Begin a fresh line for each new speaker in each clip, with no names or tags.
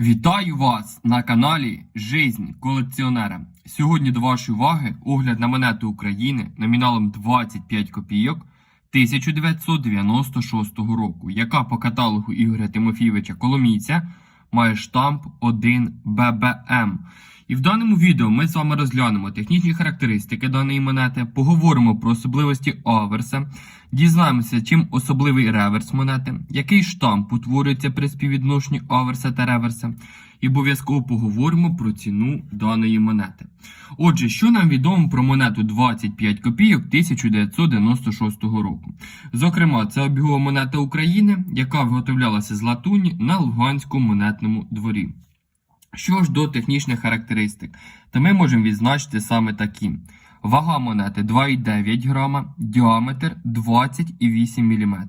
Вітаю вас на каналі Жизнь колекціонера. Сьогодні до вашої уваги огляд на монету України номіналом 25 копійок 1996 року, яка по каталогу Ігоря Тимофійовича Коломійця має штамп 1 ББМ. І в даному відео ми з вами розглянемо технічні характеристики даної монети, поговоримо про особливості аверса, дізнаємося, чим особливий реверс монети, який штамп утворюється при співвідношенні аверса та реверса, і обов'язково поговоримо про ціну даної монети. Отже, що нам відомо про монету 25 копійок 1996 року? Зокрема, це обігова монета України, яка виготовлялася з латуні на Луганському монетному дворі. Що ж до технічних характеристик, то ми можемо відзначити саме такі: вага монети 2,9 грама, діаметр 20,8 мм.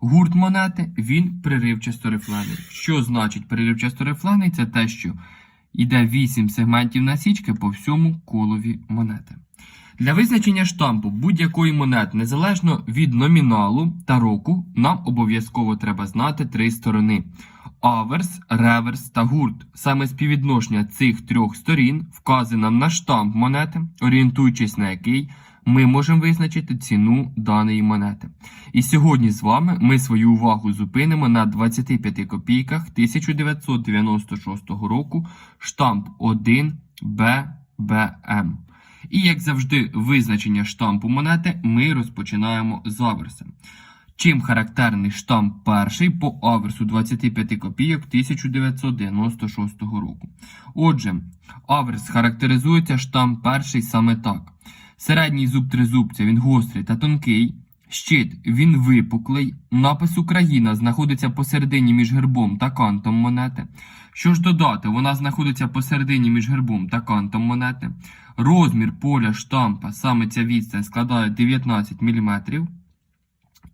Гурт монети він приривчасто рифлений. Що значить приривчасто рифлений? Це те, що йде 8 сегментів насічки по всьому колові монети. Для визначення штампу будь-якої монети, незалежно від номіналу та року, нам обов'язково треба знати три сторони: аверс, реверс та гурт. Саме співвідношення цих трьох сторін вказує нам на штамп монети, орієнтуючись на який ми можемо визначити ціну даної монети. І сьогодні з вами ми свою увагу зупинимо на 25 копійках 1996 року штамп 1 ББМ. І як завжди, визначення штампу монети ми розпочинаємо з аверса. Чим характерний штамп перший по аверсу 25 копійок 1996 року. Отже, аверс характеризується штамп перший саме так. Середній зуб тризубця він гострий та тонкий. Щит він випуклий. Напис Україна знаходиться посередині між гербом та кантом монети. Що ж додати, вона знаходиться посередині між гербом та кантом монети. Розмір поля штампа, саме ця відстань складає 19 мм.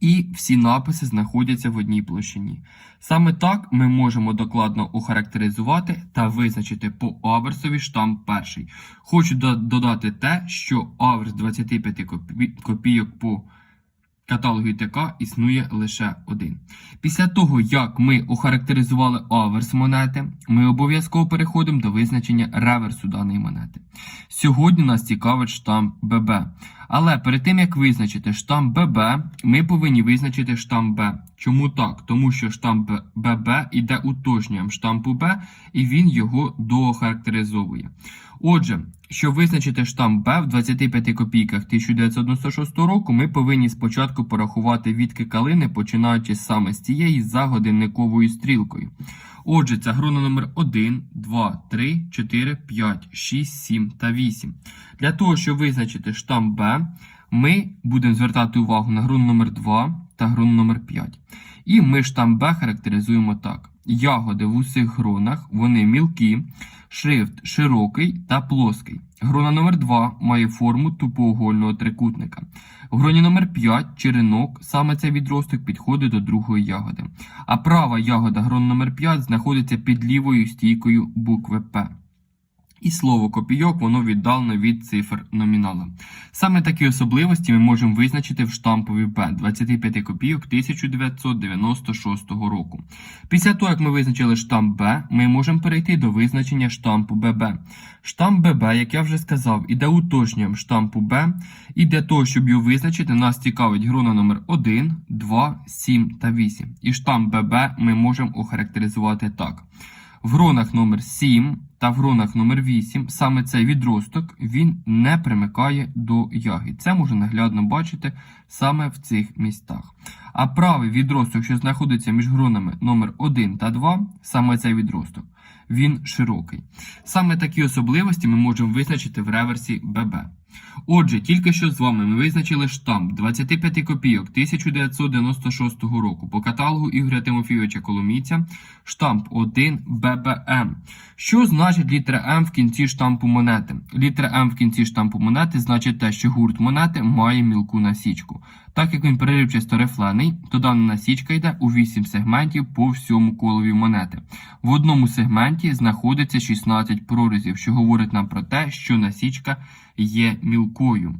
І всі написи знаходяться в одній площині. Саме так ми можемо докладно охарактеризувати та визначити по аверсові штамп перший. Хочу додати те, що аверс 25 копійок по каталогу ІТК існує лише один. Після того, як ми охарактеризували аверс монети, ми обов'язково переходимо до визначення реверсу даної монети. Сьогодні нас цікавить штамп ББ. Але перед тим як визначити штамп ББ, ми повинні визначити штамп Б. Чому так? Тому що штамп ББ іде уточненням штампу Б, і він його доохарактеризовує. Отже, щоб визначити штамп Б в 25 копійках 1996 року, ми повинні спочатку порахувати відки калини, починаючи саме з цієї за годинниковою стрілкою. Отже, це грона номер 1, 2, 3, 4, 5, 6, 7 та 8. Для того, щоб визначити штамп Б, ми будемо звертати увагу на грун номер 2 та грун номер 5. І ми штамп Б характеризуємо так. Ягоди в усіх гронах, вони мілкі, шрифт широкий та плоский. Грона номер 2 має форму тупоугольного трикутника. В гроні номер 5 черенок, саме цей відросток підходить до другої ягоди. А права ягода грон номер 5 знаходиться під лівою стійкою букви П. І слово копійок воно віддалено від цифр номінала. Саме такі особливості ми можемо визначити в штампові Б 25 копійок 1996 року. Після того, як ми визначили штамп Б, ми можемо перейти до визначення штампу ББ. Штамп ББ, як я вже сказав, іде уточненням штампу Б, і для того, щоб його визначити, нас цікавить грона номер 1, 2, 7 та 8. І штамп ББ ми можемо охарактеризувати так. В гронах номер 7 та в гронах номер 8 саме цей відросток він не примикає до ягід. Це можна наглядно бачити саме в цих містах. А правий відросток, що знаходиться між гронами номер 1 та 2, саме цей відросток, він широкий. Саме такі особливості ми можемо визначити в реверсі ББ. Отже, тільки що з вами ми визначили штамп 25 копійок 1996 року по каталогу Ігоря Тимофійовича Коломійця, штамп 1 ББМ. Що значить літера М в кінці штампу монети? Літера М в кінці штампу монети значить те, що гурт монети має мілку насічку. Так як він переривчасто рифлений, то дана насічка йде у 8 сегментів по всьому колові монети. В одному сегменті знаходиться 16 прорізів, що говорить нам про те, що насічка є мілкою.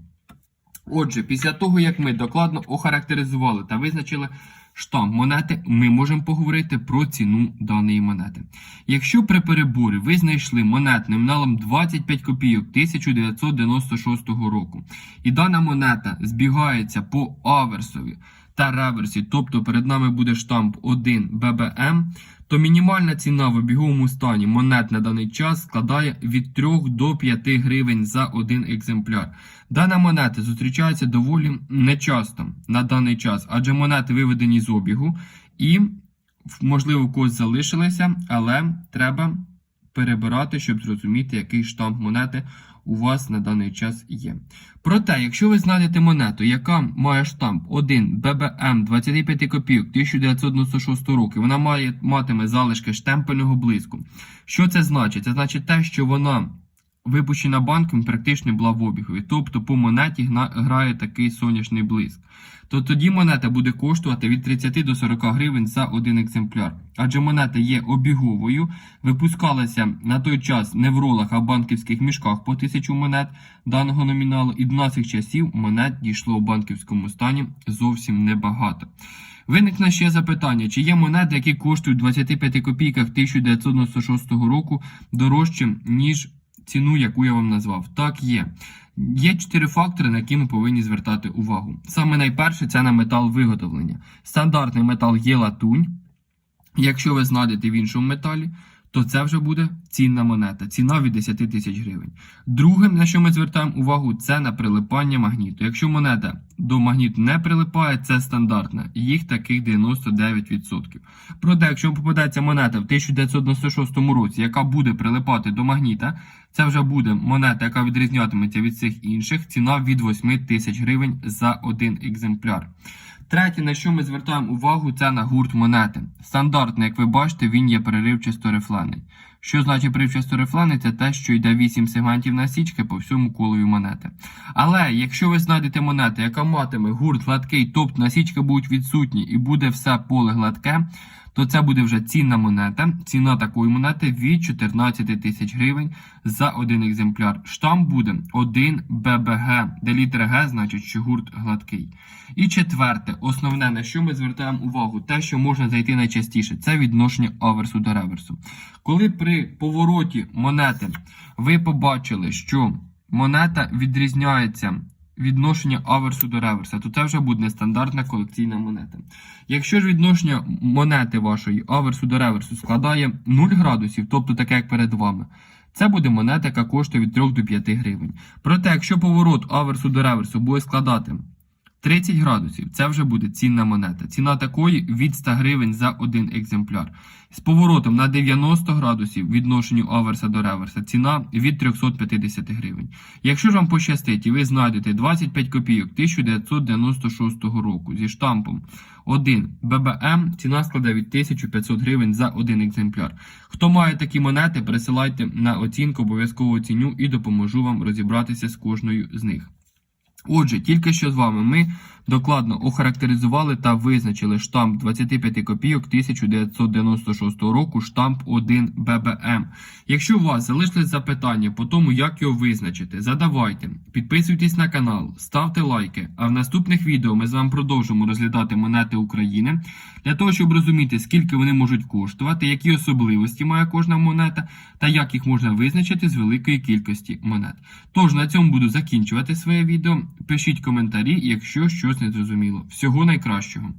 Отже, після того, як ми докладно охарактеризували та визначили штамп монети, ми можемо поговорити про ціну даної монети. Якщо при переборі ви знайшли монет номіналом 25 копійок 1996 року, і дана монета збігається по аверсові та реверсі, тобто перед нами буде штамп 1 BBM, то мінімальна ціна в обіговому стані монет на даний час складає від 3 до 5 гривень за один екземпляр. Дана монета зустрічається доволі нечасто на даний час, адже монети виведені з обігу і, можливо, у когось залишилися, але треба перебирати, щоб зрозуміти, який штамп монети у вас на даний час є. Проте, якщо ви знайдете монету, яка має штамп 1 ББМ 25 копійок 1996 року, вона має матиме залишки штемпельного блиску. Що це значить? Це значить те, що вона випущена банком практично була в обігові. Тобто по монеті грає такий сонячний блиск. То тоді монета буде коштувати від 30 до 40 гривень за один екземпляр. Адже монета є обіговою, випускалася на той час не в ролах, а в банківських мішках по тисячу монет даного номіналу, і до наших часів монет дійшло у банківському стані зовсім небагато. Виникне ще запитання, чи є монети, які коштують 25 копійках 1996 року дорожче, ніж ціну, яку я вам назвав? Так, є. Є чотири фактори, на які ми повинні звертати увагу. Саме найперше це на метал виготовлення. Стандартний метал є латунь. Якщо ви знайдете в іншому металі, то це вже буде цінна монета, ціна від 10 тисяч гривень. Другим, на що ми звертаємо увагу, це на прилипання магніту. Якщо монета до магніту не прилипає, це стандартна. Їх таких 99%. Проте, якщо вам попадеться монета в 1996 році, яка буде прилипати до магніта, це вже буде монета, яка відрізнятиметься від цих інших. Ціна від 8 тисяч гривень за один екземпляр. Третє, на що ми звертаємо увагу, це на гурт монети. Стандартно, як ви бачите, він є переривчасто рифлений. Що значить переривчасто рифлений? Це те, що йде 8 сегментів насічки по всьому колові монети. Але якщо ви знайдете монету, яка матиме гурт гладкий, тобто насічки будуть відсутні і буде все поле гладке, то це буде вже цінна монета. Ціна такої монети від 14 тисяч гривень за один екземпляр. Штамп буде 1 ББГ, де літера Г значить, що гурт гладкий. І четверте, основне, на що ми звертаємо увагу, те, що можна зайти найчастіше, це відношення аверсу до реверсу. Коли при повороті монети ви побачили, що монета відрізняється відношення аверсу до реверса, то це вже буде нестандартна колекційна монета. Якщо ж відношення монети вашої аверсу до реверсу складає 0 градусів, тобто таке як перед вами, це буде монета, яка коштує від 3 до 5 гривень. Проте, якщо поворот аверсу до реверсу буде складати 30 градусів, це вже буде цінна монета. Ціна такої від 100 гривень за один екземпляр. З поворотом на 90 градусів відношенню аверса до реверса ціна від 350 гривень. Якщо ж вам пощастить і ви знайдете 25 копійок 1996 року зі штампом 1 ББМ, ціна складе від 1500 гривень за один екземпляр. Хто має такі монети, присилайте на оцінку, обов'язково оціню і допоможу вам розібратися з кожною з них. Отже, тільки що з вами ми докладно охарактеризували та визначили штамп 25 копійок 1996 року, штамп 1 ББМ. Якщо у вас залишились запитання по тому, як його визначити, задавайте, підписуйтесь на канал, ставте лайки. А в наступних відео ми з вами продовжимо розглядати монети України для того, щоб розуміти, скільки вони можуть коштувати, які особливості має кожна монета та як їх можна визначити з великої кількості монет. Тож на цьому буду закінчувати своє відео. Пишіть коментарі, якщо щось не зрозуміло. Всього найкращого!